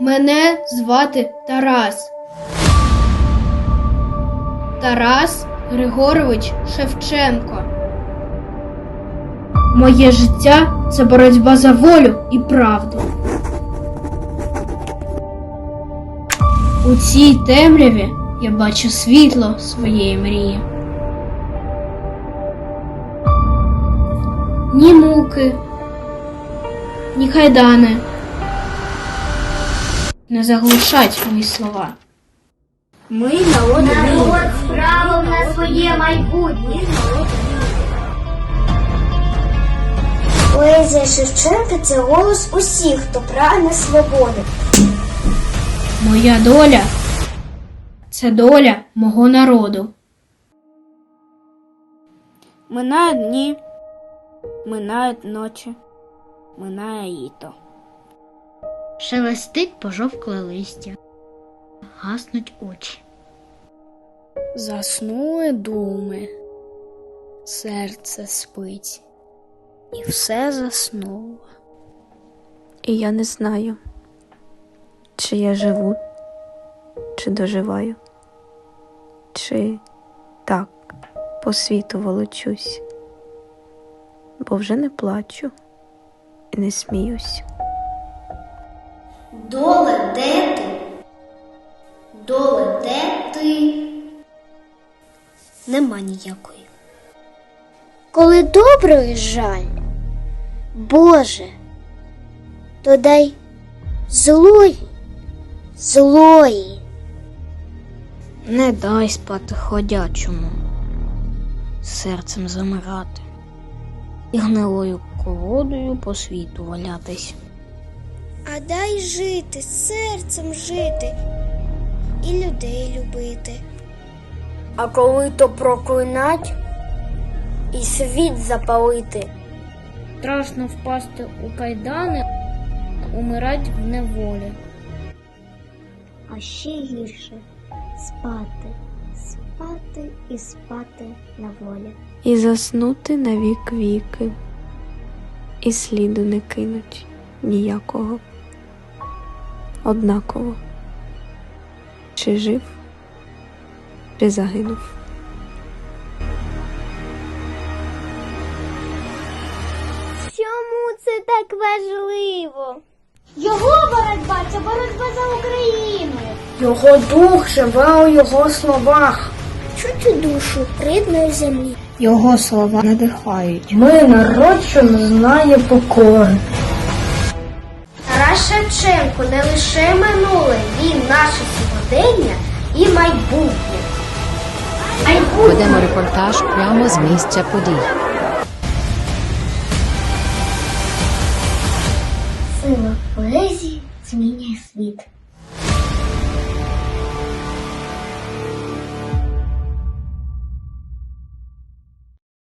Мене звати Тарас. Тарас Григорович Шевченко. Моє життя це боротьба за волю і правду. У цій темряві я бачу світло своєї мрії. Ні муки, ні кайдани не заглушать мої слова. Ми народ Народ з правом на своє майбутнє. Поезія Шевченка це голос усіх, хто прагне свободи. Моя доля це доля мого народу. Минають дні, минають ночі, минає літо. Шелестить пожовкле листя, гаснуть очі. Заснули думи, серце спить, і все заснуло. І я не знаю, чи я живу, чи доживаю, чи так по світу волочусь, бо вже не плачу і не сміюсь. Доле, де ти? Доле, де ти? Нема ніякої. Коли доброї жаль, Боже, то дай злої, злої. Не дай спати ходячому, серцем замирати і гнилою колодою по світу валятись. А дай жити, серцем жити і людей любити. А коли то проклинать і світ запалити. Страшно впасти у кайдани, умирать в неволі. А ще гірше спати, спати і спати на волі. І заснути на вік віки, і сліду не кинуть ніякого. Однаково, чи жив, чи загинув. Чому це так важливо? Його боротьба це боротьба за Україну. Його дух живе у його словах. Чути душу рідної землі. Його слова надихають. Ми народ, що не знає покори. Шевченко не лише минуле, він наше сьогодення і майбутнє. Ведемо репортаж прямо з місця подій. Сила поезії змінює світ.